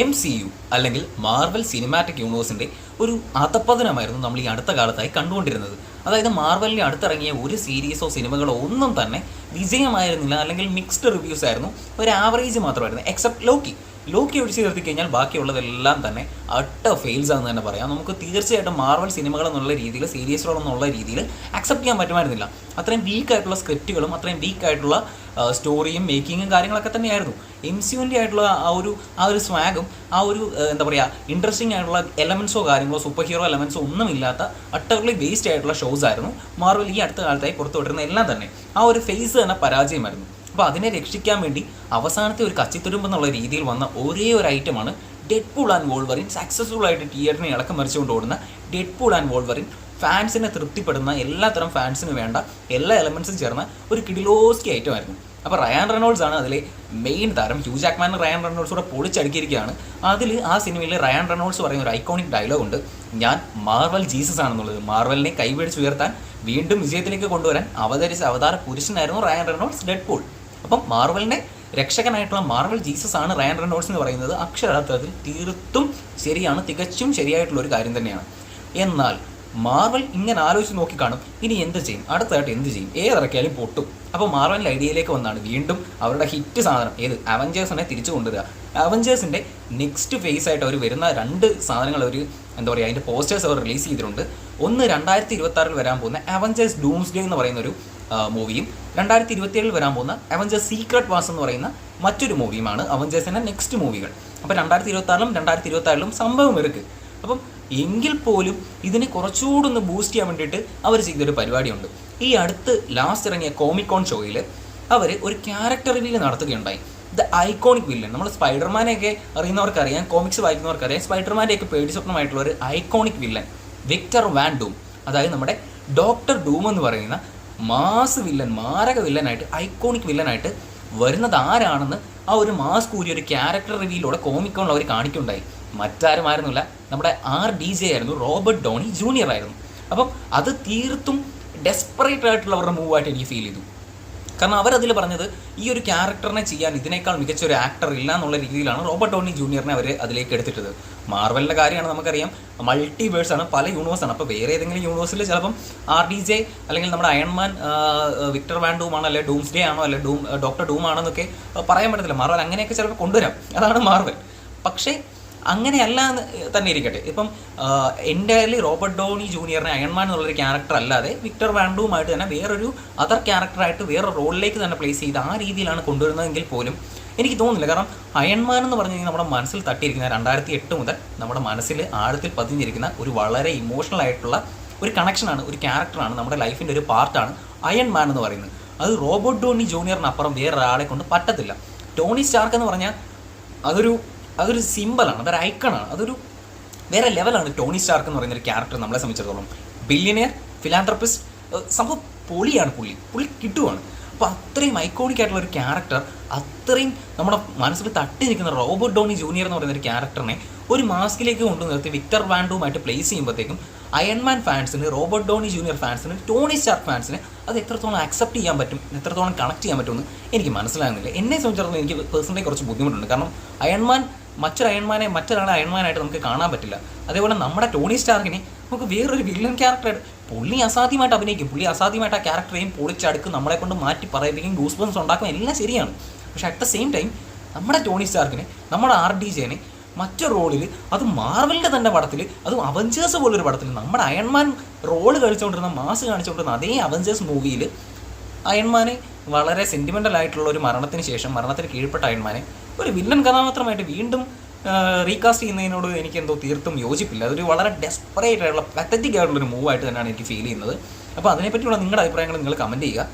M C U അല്ലെങ്കിൽ Marvel cinematic യൂണിവേഴ്സിന്റെ ഒരു അധപ്പതനമായിരുന്നു നമ്മൾ ഈ അടുത്ത കാലത്തായി കണ്ടുകൊണ്ടിരുന്നത്. അതായത് മാർവലിന്റെ അടുത്തിറങ്ങിയ ഒരു സീരീസോ സിനിമകളോ ഒന്നും തന്നെ വിജയമായിരുന്നില്ല. അല്ലെങ്കിൽ മിക്സ്ഡ് റിവ്യൂസ് ആയിരുന്നു. ഒരു ആവറേജ് മാത്രമായിരുന്നു എക്സെപ്റ്റ് ലോക്കി ലോക്കി ഒഴിച്ച് നിർത്തി കഴിഞ്ഞാൽ ബാക്കിയുള്ളതെല്ലാം തന്നെ അട്ട ഫെയിൽസ് ആണെന്ന് തന്നെ പറയാം. നമുക്ക് തീർച്ചയായിട്ടും മാർവൽ സിനിമകൾ എന്നുള്ള രീതിയിൽ സീരീസുകൾ എന്നുള്ള രീതിയിൽ അക്സെപ്റ്റ് ചെയ്യാൻ പറ്റുമായിരുന്നില്ല. അത്രയും വീക്ക് ആയിട്ടുള്ള സ്ക്രിപ്റ്റുകളും അത്രയും വീക്ക് ആയിട്ടുള്ള സ്റ്റോറിയും മേക്കിങ്ങും കാര്യങ്ങളൊക്കെ തന്നെയായിരുന്നു. എം സിയുന്റെ ആയിട്ടുള്ള ആ ഒരു ആ ഒരു സ്വാഗും ആ ഒരു എന്താ പറയുക ഇൻട്രസ്റ്റിംഗ് ആയിട്ടുള്ള എലമെൻസോ കാര്യങ്ങളോ സൂപ്പർ ഹീറോ എലമെൻസോ ഒന്നുമില്ലാത്ത അട്ടർലി വേസ്റ്റ് ആയിട്ടുള്ള ഷോസ് ആയിരുന്നു മാർവൽ ഈ അടുത്ത കാലത്തായി പുറത്തുവിട്ടിരുന്ന എല്ലാം തന്നെ. ആ ഒരു ഫേസ് തന്നെ പരാജയമായിരുന്നു. അപ്പോൾ അതിനെ രക്ഷിക്കാൻ വേണ്ടി അവസാനത്തെ ഒരു കച്ചിത്തുരുമ്പ് എന്നുള്ള രീതിയിൽ വന്ന ഒരേ ഒരു ഐറ്റമാണ് Deadpool and Wolverine successful ആയിട്ട് തിയേറ്ററിനെ ഇളക്കം മറിച്ചുകൊണ്ട് ഓടുന്ന ഡെഡ് പൂൾ ആൻഡ് വോൾവറിൻ ഫാൻസിനെ തൃപ്തിപ്പെടുന്ന എല്ലാത്തരം ഫാൻസിന് വേണ്ട എല്ലാ എലമെൻസും ചേർന്ന ഒരു കിഡിലോസ്കി ഐറ്റമായിരുന്നു അപ്പോൾ റയാൻ റെനോൾഡ്സ് ആണ് അതിലെ മെയിൻ താരം. ഹ്യൂ ജാക്മാൻ റയാൻ റെനോൾഡ്സ് കൂടെ പൊളിച്ചടുക്കിയിരിക്കുകയാണ്. അതിൽ ആ സിനിമയിൽ റയാൻ റെനോൾഡ്സ് പറയുന്ന ഒരു ഐക്കോണിക് ഡയലോഗ് ഉണ്ട്. ഞാൻ മാർവൽ ജീസസ് ആണെന്നുള്ളത്. മാർവലിനെ കൈപിടിച്ച് ഉയർത്താൻ വീണ്ടും വിജയത്തിലേക്ക് കൊണ്ടുവരാൻ അവതരിച്ച അവതാര പുരുഷനായിരുന്നു റയാൻ റെനോൾഡ്സ് ഡെഡ് പൂൾ അപ്പം മാർവലിനെ രക്ഷകനായിട്ടുള്ള മാർവൽ ജീസസ് ആണ് റയൻ റെനോൾസ് എന്ന് പറയുന്നത്. അക്ഷരാർത്ഥത്തിൽ തീർത്തും ശരിയാണ് തികച്ചും ശരിയായിട്ടുള്ള ഒരു കാര്യം തന്നെയാണ്. എന്നാൽ മാർവൽ ഇങ്ങനെ ആലോചിച്ച് നോക്കി കാണും ഇനി എന്ത് ചെയ്യും? അടുത്തതായിട്ട് എന്ത് ചെയ്യും? ഏതിറക്കിയാലും പൊട്ടും. അപ്പോൾ മാർവലിന്റെ ഐഡിയയിലേക്ക് വന്നാണ് വീണ്ടും അവരുടെ ഹിറ്റ് സാധനം ഏത്? അവഞ്ചേഴ്സിനെ തിരിച്ചു കൊണ്ടുവരിക. അവഞ്ചേഴ്സിന്റെ നെക്സ്റ്റ് ഫേസ് ആയിട്ട് അവർ വരുന്ന രണ്ട് സാധനങ്ങൾ അവർ എന്താ പറയുക അതിന്റെ പോസ്റ്റേഴ്സ് അവർ റിലീസ് ചെയ്തിട്ടുണ്ട്. ഒന്ന് രണ്ടായിരത്തി ഇരുപത്തി വരാൻ പോകുന്ന അവഞ്ചേഴ്സ് ഡൂംസ് ഡേ എന്ന് പറയുന്ന ഒരു മൂവിയും. രണ്ടായിരത്തി ഇരുപത്തിയേഴിൽ വരാൻ പോകുന്ന അവഞ്ചേഴ്സ് സീക്രട്ട് വാസ് എന്ന് പറയുന്ന മറ്റൊരു മൂവിയുമാണ് അവഞ്ചേഴ്സിന്റെ നെക്സ്റ്റ് മൂവികൾ. അപ്പോൾ രണ്ടായിരത്തി ഇരുപത്താറിലും രണ്ടായിരത്തി ഇരുപത്താറിലും സംഭവം ഇருக்கு അപ്പം എങ്കിൽ പോലും ഇതിനെ കുറച്ചുകൂടി ഒന്ന് ബൂസ്റ്റ് ചെയ്യാൻ വേണ്ടിയിട്ട് അവർ ചെയ്തൊരു പരിപാടിയുണ്ട്. ഈ അടുത്ത് ലാസ്റ്റ് ഇറങ്ങിയ കോമിക്കോൺ ഷോയിൽ അവർ ഒരു ക്യാരക്ടർ റിവീൽ നടത്തുകയുണ്ടായി. ദ ഐക്കോണിക് വില്ലൻ നമ്മൾ സ്പൈഡർമാനെയൊക്കെ അറിയുന്നവർക്കറിയാം കോമിക്സ് വായിക്കുന്നവർക്കറിയാം. സ്പൈഡർമാന്റെയൊക്കെ പേടി സ്വപ്നമായിട്ടുള്ള ഒരു iconic villain Victor Von Doom അതായത് നമ്മുടെ ഡോക്ടർ ഡൂം എന്ന് പറയുന്ന മാസ് വില്ലൻ മാരക വില്ലനായിട്ട് ഐക്കോണിക് വില്ലനായിട്ട് വരുന്നത് ആരാണെന്ന് ആ ഒരു മാസ് കൂരി ഒരു ക്യാരക്ടർ റിവ്യൂയിലൂടെ കോമിക്കോണിൽ അവർ കാണിക്കുണ്ടായി മറ്റാരുമായിരുന്നില്ല നമ്മുടെ ആർ ഡി ജെ ആയിരുന്നു റോബർട്ട് ഡോണി ജൂനിയർ ആയിരുന്നു. അപ്പം അത് തീർത്തും ഡെസ്പറേറ്റ് ആയിട്ടുള്ള അവരുടെ മൂവായിട്ട് എനിക്ക് ഫീൽ ചെയ്തു. കാരണം അവരതിൽ പറഞ്ഞത് ഈ ഒരു ക്യാരക്ടറിനെ ചെയ്യാൻ ഇതിനേക്കാൾ മികച്ച ഒരു ആക്ടർ ഇല്ല എന്നുള്ള രീതിയിലാണ് റോബർട്ട് ടോണി ജൂനിയറിനെ അവർ അതിലേക്ക് എടുത്തിട്ടത്. മാർവലിന്റെ കാര്യമാണ് നമുക്കറിയാം. മൾട്ടിവേഴ്സ് ആണ് പല യൂണിവേഴ്സാണ് അപ്പോൾ വേറെ ഏതെങ്കിലും യൂണിവേഴ്സിൽ ചിലപ്പം ആർ ഡി ജെ അല്ലെങ്കിൽ നമ്മുടെ അയൺമാൻ വിക്ടർ വാൻ ആണോ അല്ലെങ്കിൽ ഡൂംസ് ഡേ ആണോ അല്ലെങ്കിൽ ഡൂം ഡോക്ടർ ഡൂം ആണോ എന്നൊക്കെ പറയാൻ പറ്റത്തില്ല. മാർവൽ അങ്ങനെയൊക്കെ ചിലപ്പോൾ കൊണ്ടുവരാം. അതാണ് മാർവൽ. പക്ഷേ അങ്ങനെയല്ല തന്നെ ഇരിക്കട്ടെ. ഇപ്പം എന്റയർലി റോബർട്ട് ഡോണി ജൂനിയറിനെ അയൺമാൻ എന്നുള്ളൊരു ക്യാരക്ടർ അല്ലാതെ വിക്ടർ വാൻഡുവുമായിട്ട് തന്നെ വേറൊരു അതർ ക്യാരക്ടറായിട്ട് വേറെ റോളിലേക്ക് തന്നെ പ്ലേസ് ചെയ്ത് ആ രീതിയിലാണ് കൊണ്ടുവരുന്നതെങ്കിൽ പോലും എനിക്ക് തോന്നുന്നില്ല. കാരണം അയൺമാൻ എന്ന് പറഞ്ഞു കഴിഞ്ഞാൽ നമ്മുടെ മനസ്സിൽ തട്ടിയിരിക്കുന്ന രണ്ടായിരത്തി എട്ട് മുതൽ നമ്മുടെ മനസ്സിൽ ആഴത്തിൽ പതിഞ്ഞിരിക്കുന്ന ഒരു വളരെ ഇമോഷണൽ ആയിട്ടുള്ള ഒരു കണക്ഷനാണ് ഒരു ക്യാരക്ടറാണ് നമ്മുടെ ലൈഫിന്റെ ഒരു പാർട്ടാണ് അയൺമാൻ എന്ന് പറയുന്നത്. അത് റോബർട്ട് ഡോണി ജൂനിയറിനപ്പുറം വേറൊരാളെ കൊണ്ട് പറ്റത്തില്ല. ടോണി സ്റ്റാർക്ക് എന്ന് പറഞ്ഞാൽ അതൊരു അതൊരു സിമ്പിളാണ് അതൊരു ഐക്കണാണ് അതൊരു വേറെ ലെവലാണ് ടോണി സ്റ്റാർക്ക് എന്ന് പറയുന്ന ഒരു ക്യാരക്ടർ നമ്മളെ സംബന്ധിച്ചിടത്തോളം. ബില്യനിയർ ഫിലാന്ത്രപ്പിസ്റ്റ് സംഭവം പൊളിയാണ് പുള്ളി. പുള്ളി കിട്ടുവാണ്. അപ്പോൾ അത്രയും ഐക്കോണിക് ആയിട്ടുള്ള ഒരു ക്യാരക്ടർ അത്രയും നമ്മുടെ മനസ്സിൽ തട്ടി നിൽക്കുന്ന റോബർട്ട് ഡോണി ജൂനിയർ എന്ന് പറയുന്ന ഒരു ക്യാരക്ടറിനെ ഒരു മാസ്കിലേക്ക് കൊണ്ടു നിർത്തി വിക്ടർ വാൻഡുമായിട്ട് പ്ലേസ് ചെയ്യുമ്പോഴത്തേക്കും അയൺമാൻ ഫാൻസിന് റോബർട്ട് ഡോണി ജൂനിയർ ഫാൻസിന് ടോണി സ്റ്റാർക്ക് ഫാൻസിന് അത് എത്രത്തോളം അക്സെപ്റ്റ് ചെയ്യാൻ പറ്റും എത്രത്തോളം കണക്ട് ചെയ്യാൻ പറ്റുമെന്ന് എനിക്ക് മനസ്സിലാകുന്നില്ല. എന്നെ സംബന്ധിച്ചിടത്തോളം എനിക്ക് പേഴ്സണലി കുറച്ച് ബുദ്ധിമുട്ടുണ്ട്. കാരണം അയൺമാൻ മറ്റൊരു അയൺമാനെ മറ്റൊരാളെ അയൺമാനായിട്ട് നമുക്ക് കാണാൻ പറ്റില്ല. അതേപോലെ നമ്മുടെ ടോണി സ്റ്റാർക്കിനെ നമുക്ക് വേറൊരു വില്ലൻ ക്യാരക്ടർ പുള്ളി അസാധ്യമായിട്ട് അഭിനയിക്കും. പുള്ളി അസാധ്യമായിട്ട് ആ ക്യാരക്ടറെയും പൊളിച്ചടുക്കും നമ്മളെ കൊണ്ട് മാറ്റി പറയിപ്പിക്കും ഗൂസ് ബംസ് ഉണ്ടാക്കും എല്ലാം ശരിയാണ്. പക്ഷേ അറ്റ് ദ സെയിം ടൈം നമ്മുടെ ടോണി സ്റ്റാർക്കിനെ നമ്മുടെ ആർ ഡി ജെനെ മറ്റൊരു റോളിൽ അത് മാർവലിന്റെ തന്നെ പടത്തിൽ അതും അവഞ്ചേഴ്സ് പോലൊരു പടത്തിൽ നമ്മുടെ അയൺമാൻ റോൾ കളിച്ചുകൊണ്ടിരുന്ന മാസ് കാണിച്ചുകൊണ്ടിരുന്ന അതേ അവഞ്ചേഴ്സ് മൂവിയിൽ അയൺമാനെ വളരെ സെന്റിമെന്റൽ ആയിട്ടുള്ള ഒരു മരണത്തിന് ശേഷം മരണത്തിന് കീഴ്പ്പെട്ട അയൺമാനെ ഒരു വില്ലൻ കഥാപാത്രമായിട്ട് വീണ്ടും റീകാസ്റ്റ് ചെയ്യുന്നതിനോട് എനിക്ക് എന്തോ തീർത്തും യോജിപ്പില്ല. അതൊരു വളരെ ഡെസ്പറേറ്റ് ആയിട്ടുള്ള പത്തറ്റിക് ആയിട്ടുള്ള ഒരു മൂവായിട്ട് തന്നെയാണ് എനിക്ക് ഫീൽ ചെയ്യുന്നത്. അപ്പോൾ അതിനെപ്പറ്റിയുള്ള നിങ്ങളുടെ അഭിപ്രായങ്ങൾ നിങ്ങൾ കമന്റ് ചെയ്യുക.